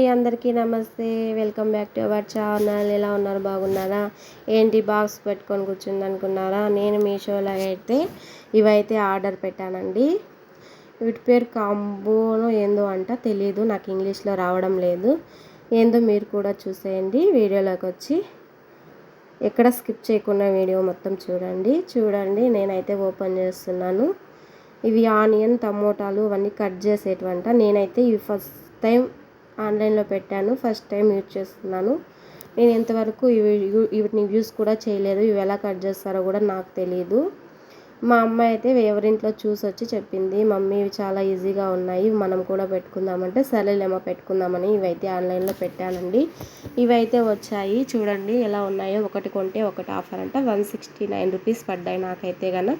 అండి అందరికీ నమస్తే. Welcome back to our channel ఎలా ఉన్నారు? బాగున్నారా? ఏంటి? బాక్స్ పెట్టుకొని కూర్చుంది అనుకున్నారా? నేను మీషోలో అయితే ఇవైతే ఆర్డర్ పెట్టానండి. వీటి పేరు కాంబోనో ఏందో అంట తెలియదు నాకు ఇంగ్లీష్లో రావడం లేదు. ఏందో మీరు కూడా చూసేయండి. వీడియోలోకి వచ్చి ఎక్కడ స్కిప్ చేయకుండా వీడియో మొత్తం చూడండి. చూడండి నేనైతే ఓపెన్ చేస్తున్నాను. ఇవి ఆనియన్ టమోటాలు అవన్నీ కట్ చేసేటవంట. నేనైతే ఇవి ఫస్ట్ టైం ఆన్లైన్లో పెట్టాను. ఫస్ట్ టైం యూజ్ చేస్తున్నాను. నేను ఇంతవరకు ఇవి వీటిని యూస్ కూడా చేయలేదు. ఇవి ఎలా కట్ చేస్తారో కూడా నాకు తెలియదు మా అమ్మ అయితే ఎవరింట్లో చూసి వచ్చి చెప్పింది మమ్మీ ఇవి చాలా ఈజీగా ఉన్నాయి. మనం కూడా పెట్టుకుందామంటే సరేలేమో పెట్టుకుందామని ఇవైతే ఆన్లైన్లో పెట్టానండి. ఇవైతే వచ్చాయి. చూడండి ఎలా ఉన్నాయో. ఒకటి కొంటే ఒకటి ఆఫర్ అంట. వన్ సిక్స్టీ నైన్ రూపీస్ పడ్డాయి నాకైతే కనుక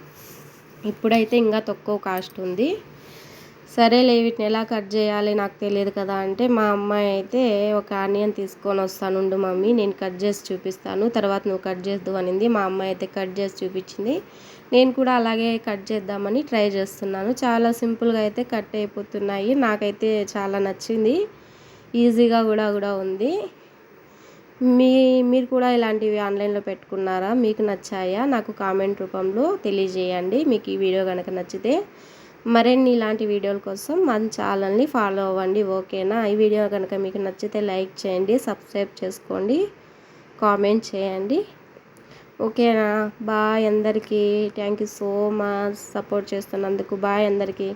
ఇప్పుడైతే ఇంకా తక్కువ కాస్ట్ ఉంది. సరేలే వీటిని ఎలా కట్ చేయాలి నాకు తెలియదు కదా అంటే మా అమ్మాయి అయితే ఒక ఆనియన్ తీసుకొని వస్తానుండు మమ్మీ నేను కట్ చేసి చూపిస్తాను. తర్వాత నువ్వు కట్ చేద్దు అనింది. మా అమ్మాయి అయితే కట్ చేసి చూపించింది. నేను కూడా అలాగే కట్ చేద్దామని ట్రై చేస్తున్నాను. చాలా సింపుల్గా అయితే కట్ అయిపోతున్నాయి. నాకైతే చాలా నచ్చింది. ఈజీగా కూడా కూడా ఉంది. మీ మీరు కూడా ఇలాంటివి ఆన్లైన్లో పెట్టుకున్నారా? మీకు నచ్చాయా? నాకు కామెంట్ రూపంలో తెలియజేయండి. మీకు ఈ వీడియో కనుక నచ్చితే మరిన్ని ఇలాంటి వీడియోల కోసం మన ఛానల్ని ఫాలో అవ్వండి ఓకేనా? ఈ వీడియో కనుక మీకు నచ్చితే లైక్ చేయండి సబ్స్క్రైబ్ చేసుకోండి కామెంట్ చేయండి. ఓకేనా? బాయ్ అందరికీ. Thank you so much. Support చేస్తున్నందుకు బాయ్ అందరికీ.